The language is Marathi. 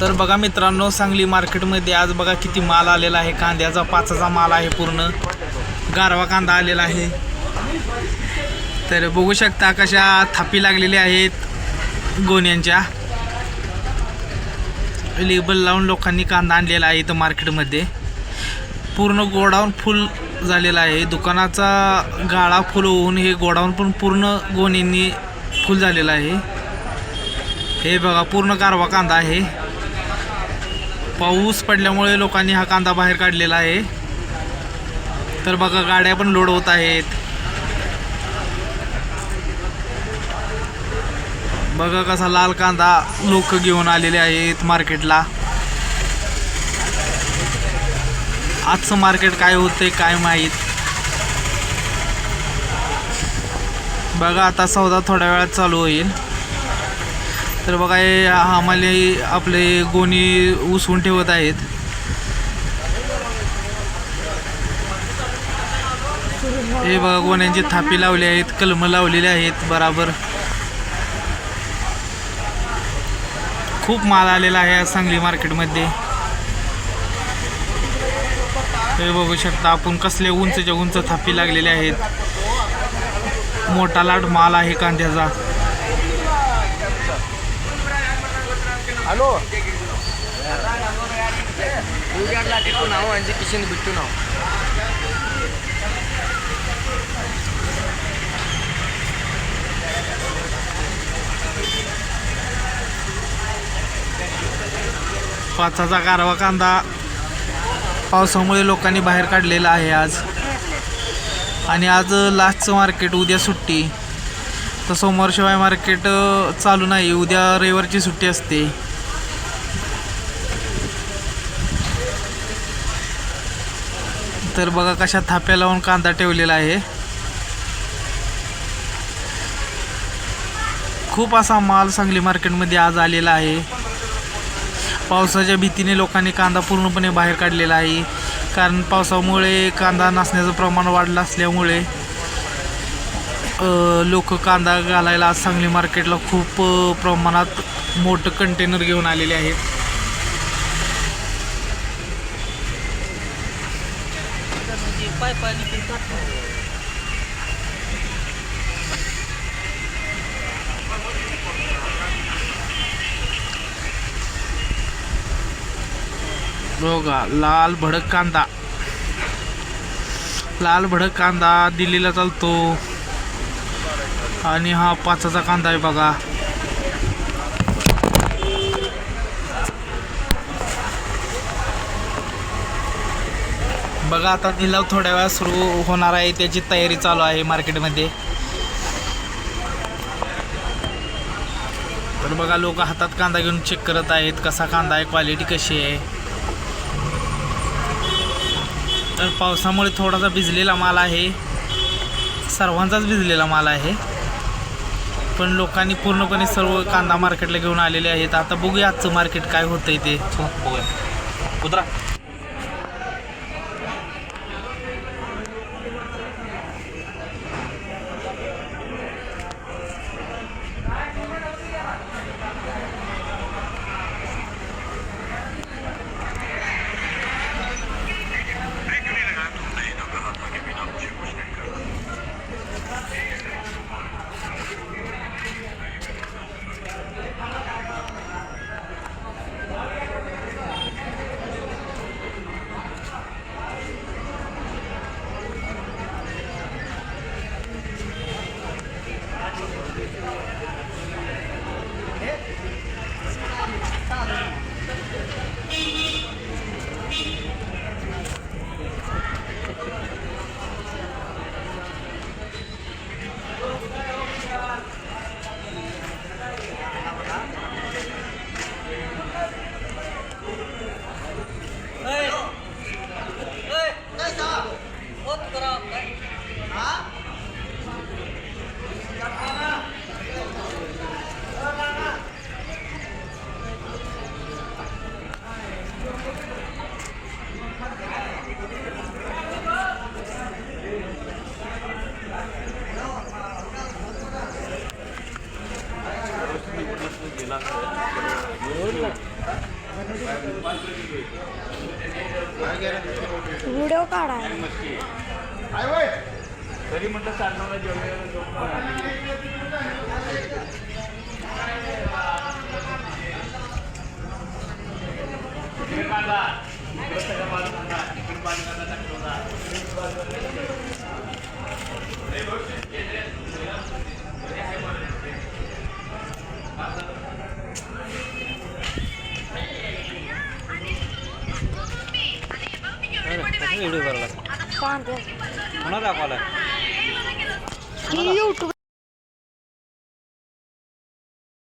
तर बघा मित्रांनो सांगली मार्केटमध्ये आज बघा किती माल आलेला आहे. कांद्याचा पाचाचा माल आहे पूर्ण. गारवा कांदा आलेला आहे. तर बघू शकता कशा थापी लागलेल्या आहेत गोण्यांच्या. लेबल लावून लोकांनी कांदा आणलेला आहे इथं मार्केटमध्ये. पूर्ण गोडाऊन फुल झालेला आहे. दुकानाचा गाळा फुल होऊन हे गोडाऊन पण पूर्ण गोण्यांनी फुल झालेलं आहे. हे बघा पूर्ण कारवा कांदा आहे. पाऊस पडल्यामुळे लोकांनी हा कांदा बाहेर काढलेला आहे. तर बघा गाड्या पण लोड होत आहेत. बघा कसा लाल कांदा लोक घेऊन आलेले आहेत मार्केटला. आजचं मार्केट काय होते काय माहीत? बघा आता सौदा थोड्या वेळात चालू होईल. तर बघा हे आम्हाला आपले गोणी उसवून ठेवत आहेत. हे बघा गोण्यांची थापी लावली आहेत कलम लावलेली आहेत बराबर. खूप माल आलेला आहे आज सांगली मार्केटमध्ये. हे बघू शकता आपण कसले उंचच्या उंच थापी लागलेले आहेत. मोठा लाट माल आहे कांद्याचा. ಹಲೋ ಹೂಗಾಡ್ಲಾಟಿಟ್ಟು ನಾವು ಅಂಜಿ ಕಿಶನ್ ಬಿಟ್ಟು ನಾವು पाचाचा गारवा कांदा पावसामुळे लोकांनी बाहेर काढलेला आहे आज आणि आज लास्टचं मार्केट उद्या सुट्टी तर सोमवार शिवाय मार्केट अ, चालू नाही उद्या रविवारची सुट्टी असते तर बघा कशा थाप्या लावून कांदा ठेवलेला आहे. खूप असा माल सांगली मार्केटमध्ये आज आलेला आहे. पावसाच्या भीतीने लोकांनी कांदा पूर्णपणे बाहेर काढलेला आहे. कारण पावसामुळे कांदा नसण्याचं प्रमाण वाढलं असल्यामुळे लोक कांदा घालायला आज सांगली मार्केटला खूप प्रमाणात मोठं कंटेनर घेऊन आलेले आहेत. बघा लाल भडक कांदा. लाल भडक कांदा दिल्लीला चालतो. आणि हा पाचाचा कांदा आहे बघा. बघा आता लिलाव थोड्या वेळा सुरू होणार आहे. त्याची तयारी चालू आहे मार्केटमध्ये. तर बघा लोक हातात कांदा घेऊन चेक करत आहेत. कसा कांदा आहे? क्वालिटी कशी आहे? तर पावसामुळे थोडासा भिजलेला माल आहे. सर्वांचाच भिजलेला माल आहे. पण लोकांनी पूर्णपणे सर्व कांदा मार्केटला घेऊन आलेले आहेत. आता बघूया आजचं मार्केट काय होतंय ते. बघूया. कुत्रा. व्हिडिओ काढाय तरी म्हटलं चालणार जेवण व्हिडिओ करायला. पुन्हा दाखवायला? यूट्यूब